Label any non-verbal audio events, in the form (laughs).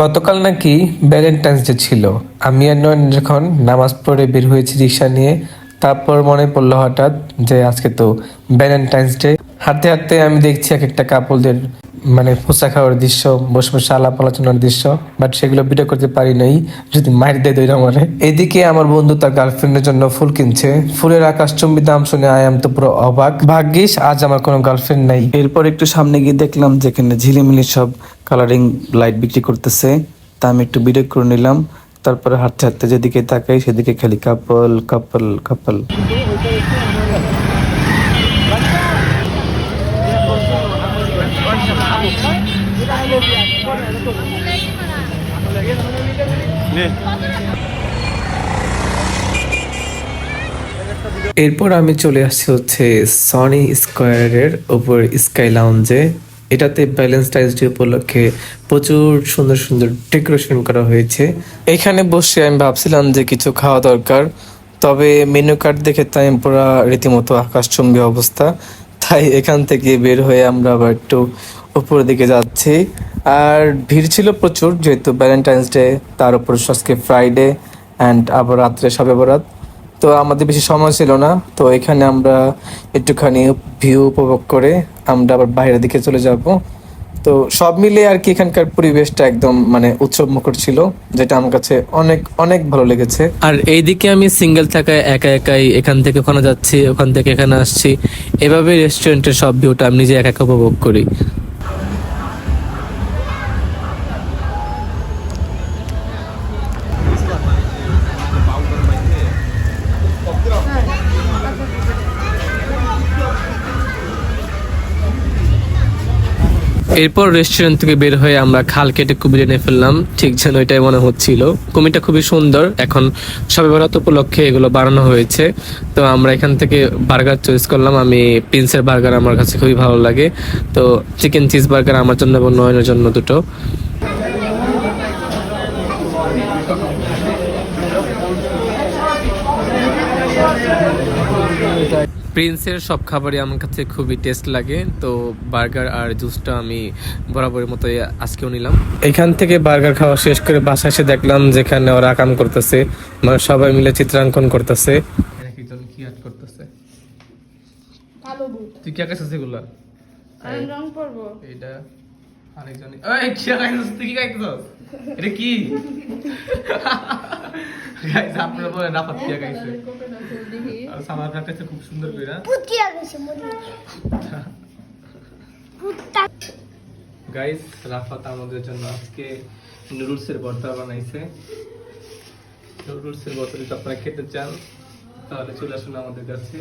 গতকাল নাকি Valentine's day ছিল। আমি আর নয়ন যখন নামাজ পড়ে বের হয়েছি রিক্সা নিয়ে, তারপর মনে পড়ল হঠাৎ যে আজকে তো ভ্যালেন্টাইন্স ডে। হাঁটতে হাঁটতে আমি দেখছি এক একটা কাপলদের মানে পোশাক খাওয়ার দৃশ্য বসে বসে আলাপ আলোচনার দৃশ্য বাট সেগুলো ভিডিও করতে পারি নাই, যদি মায়ের দেয় মারে এদিকে আমার বন্ধু তার গার্লফ্রেন্ডের জন্য ফুল কিনছে। ফুলের আকাশচুম্বী দাম শুনে আই আম তো পুরো অবাক। ভাগ্যিস, আজ আমার কোনো গার্লফ্রেন্ড নাই। এরপর একটু সামনে গিয়ে দেখলাম যেখানে ঝিলিমিলি সব কালারিং লাইট বিক্রি করতেছে। তা আমি একটু ভিডিও করে নিলাম। তারপরে হাঁটতে হাঁটতে যেদিকে তাকাই, সেদিকে খালি কাপল কাপল কাপল এরপর আমি চলে আসছি হচ্ছে সনি স্কোয়ারের উপর স্কাই লাউঞ্জে এটাতে ভ্যালেন্টাইন্স ডে উপলক্ষে প্রচুর সুন্দর সুন্দর ডেকোরেশন করা হয়েছে। এখানে বসে আমি ভাবছিলাম যে কিছু খাওয়া দরকার, তবে মেনু কার্ড দেখে তাই পুরো রীতিমতো আকাশচুম্বী অবস্থা। তাই এখান থেকে বের হয়ে আমরা আবার একটু উপরের দিকে যাচ্ছি। আর ভিড় ছিল প্রচুর, যেহেতু ভ্যালেন্টাইন্স ডে তার উপর আজকে ফ্রাইডে অ্যান্ড আবার রাত্রে সবে বরাত। তো আমাদের বেশি সময় ছিল না, তো এখানে আমরা একটুখানি ভিউ উপভোগ করে আমরা আবার বাইরের দিকে চলে যাব। তো সব মিলে আর কি এখানকার পরিবেশটা একদম মানে উৎসব মুখর ছিল, যেটা আমার কাছে অনেক অনেক ভালো লেগেছে। আর এইদিকে আমি সিঙ্গেল থাকায় একা একাই এখান থেকে ওখানে যাচ্ছি, ওখান থেকে এখানে আসছি। এভাবে রেস্টুরেন্টের সব ভিউটা আমি নিজে একা একা উপভোগ করি। এরপর রেস্টুরেন্ট থেকে বের হয়ে আমরা খাল কেটে কুমির এনে ফেললাম। ঠিক যেন ওইটাই মনে হচ্ছিল। কুমিরটা খুবই সুন্দর। এখন সবে বরাত উপলক্ষে এগুলো বানানো হয়েছে। তো আমরা এখান থেকে বার্গার চয়েস করলাম। আমি প্রিন্সের বার্গার আমার কাছে খুবই ভালো লাগে। তো চিকেন চিজ বার্গার আমার জন্য এবং নয়নের জন্য দুটো। প্রিন্সের সব খাবারই আমার কাছে খুবই টেস্ট লাগে তো বার্গার আর জুসটা আমি বরাবরের মতো আজকেও নিলাম। এখান থেকে বার্গার খাওয়া শেষ করে বাসায় এসে দেখলাম যেখানে ওরা কাম করতেছে মানে সবাই মিলে চিত্রাঙ্কন করতেছে। একজন কি আর্ট করতেছে? কালো বুট। তুই কি আঁকাছিস এগুলা? আমি রং করব। এটা আরেকজন এই কি আঁকাছিস তুই কি আঁকাছিস এটা কি? (laughs) গাইস আপনারা বলেন রাফাত কি আঁকাইছে? আর সামার আঁকাইছে খুব সুন্দর করে গাইস রাফাত আমাদের জন্য আজকে নুডলসের ভর্তা বানাইছে। নুডলসের ভর্তা যদি আপনারা খেতে চান তাহলে চলে আসুন আমাদের কাছে।